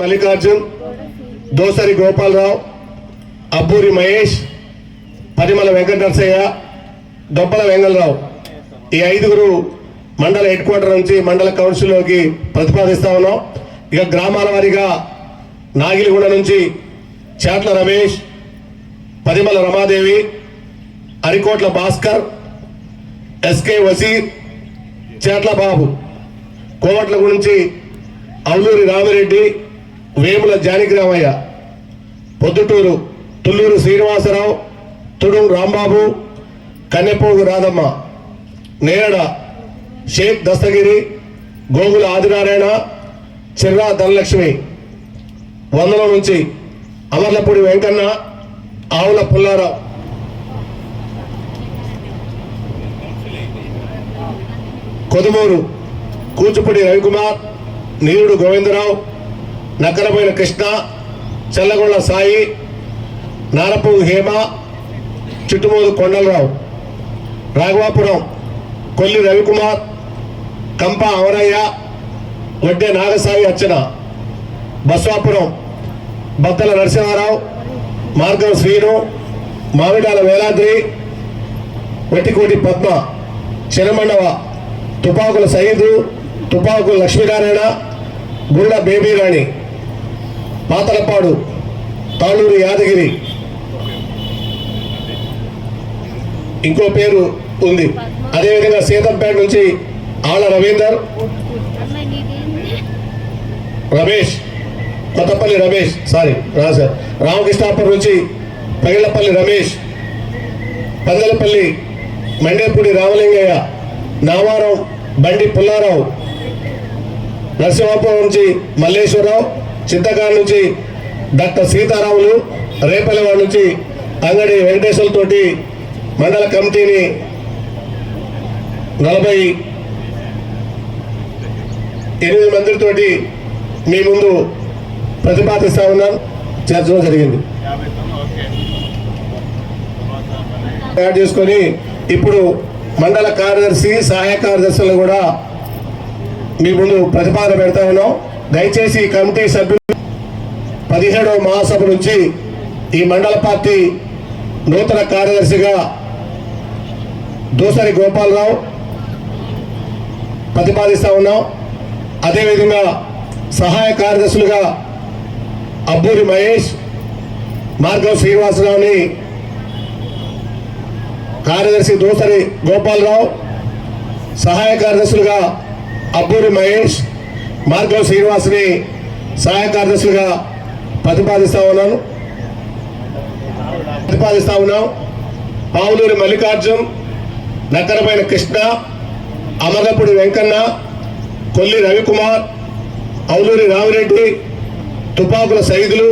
మల్లికార్జున్ దోసరి గోపాలరావు అబ్బూరి మహేష్ పరిమళ వెంకట గొప్పల దొబ్బల వెంగళరావు. ఈ ఐదుగురు మండల హెడ్ క్వార్టర్ నుంచి మండల కౌన్సిల్లోకి ప్రతిపాదిస్తా ఉన్నాం. ఇక గ్రామాల వారీగా నాగిలిగూడ నుంచి చాట్ల రమేష్ పరిమళ రమాదేవి అరికోట్ల భాస్కర్ ఎస్కే వసీర్ చేట్ల బాబు. కోవట్ల గురించి అవులూరి రామిరెడ్డి వేముల జానకిరామయ్య పొద్దుటూరు తుల్లూరు శ్రీనివాసరావు తుడు రాంబాబు కన్నెపోగు రాధమ్మ నేరడ షేక్ దస్తగిరి గోగుల ఆదినారాయణ చిర్రా ధనలక్ష్మి వందల నుంచి అమర్లపూడి వెంకన్న ఆవుల పుల్లారావు కొదుమూరు కూచిపూడి రవికుమార్ నీరుడు గోవిందరావు నక్కరపోయిన కృష్ణ చల్లగొండ సాయి నారపు హేమ చుట్టుమూరు కొండలరావు రాఘవాపురం కొల్లి రవికుమార్ కంప అమరయ్య వడ్డే నాగసాయి అర్చన బస్వాపురం బత్తల నరసింహారావు మార్గం శ్రీను మామిడాల వేలాద్రి వెట్టికోటి పద్మ చిరమండవ తుపాకుల సయీదు తుపాకుల లక్ష్మీనారాయణ గుళ్ళ బేబీ రాణి. పాతలపాడు తాళూరు యాదగిరి. ఇంకో పేరు ఉంది. అదేవిధంగా సీతంపేట నుంచి ఆళ్ళ రవీందర్. రమేష్ కొత్తపల్లి రమేష్ సారీ రాశారు రామకృష్ణాపురం నుంచి పగిళ్ళపల్లి రమేష్ పందలపల్లి మండేపూడి రామలింగయ్య నామారం బండి పుల్లారావు నరసింహాపురం నుంచి మల్లేశ్వరరావు చింతకాడ నుంచి డాక్టర్ సీతారాములు రేపల్లెవాడ నుంచి అంగడి వెంకటేశ్వర్లతోటి మండల కమిటీని నలభై ఎనిమిది మందితోటి మీ ముందు ప్రతిపాదిస్తా ఉన్నాం. చేర్చడం జరిగింది. తయారు చేసుకొని ఇప్పుడు మండల కార్యదర్శి సహాయ కార్యదర్శులను కూడా మీ ముందు ప్రతిపాదన పెడతా ఉన్నాం. దయచేసి ఈ కమిటీ సభ్యులు పదిహేడవ మహాసభ నుంచి ఈ మండల పార్టీ నూతన కార్యదర్శిగా దూసరి గోపాలరావు ప్రతిపాదిస్తూ ఉన్నాం. అదేవిధంగా సహాయ కార్యదర్శులుగా అబ్బూరి మహేష్ మార్గం శ్రీనివాసరావుని కార్యదర్శి దూసరి గోపాలరావు సహాయ కార్యదర్శులుగా అబ్బూరి మహేష్ మార్గం శ్రీనివాసుని సహాయ కార్యదర్శులుగా ప్రతిపాదిస్తా ఉన్నాను ప్రతిపాదిస్తా ఉన్నాం. పావులూరి మల్లికార్జున్ నక్కరపైన కృష్ణ అమరపూడి వెంకన్న కొల్లి రవికుమార్ అవులూరి రామిరెడ్డి తుపాకుల సైదులు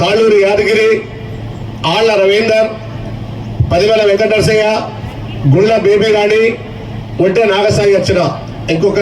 కాళ్ళూరి యాదగిరి ఆళ్ళ రవీందర్ పదివేల వెంకటరసయ్య గుళ్ళ బేబీ రాణి ఒంటె నాగసాయి అర్చన ఇంకొక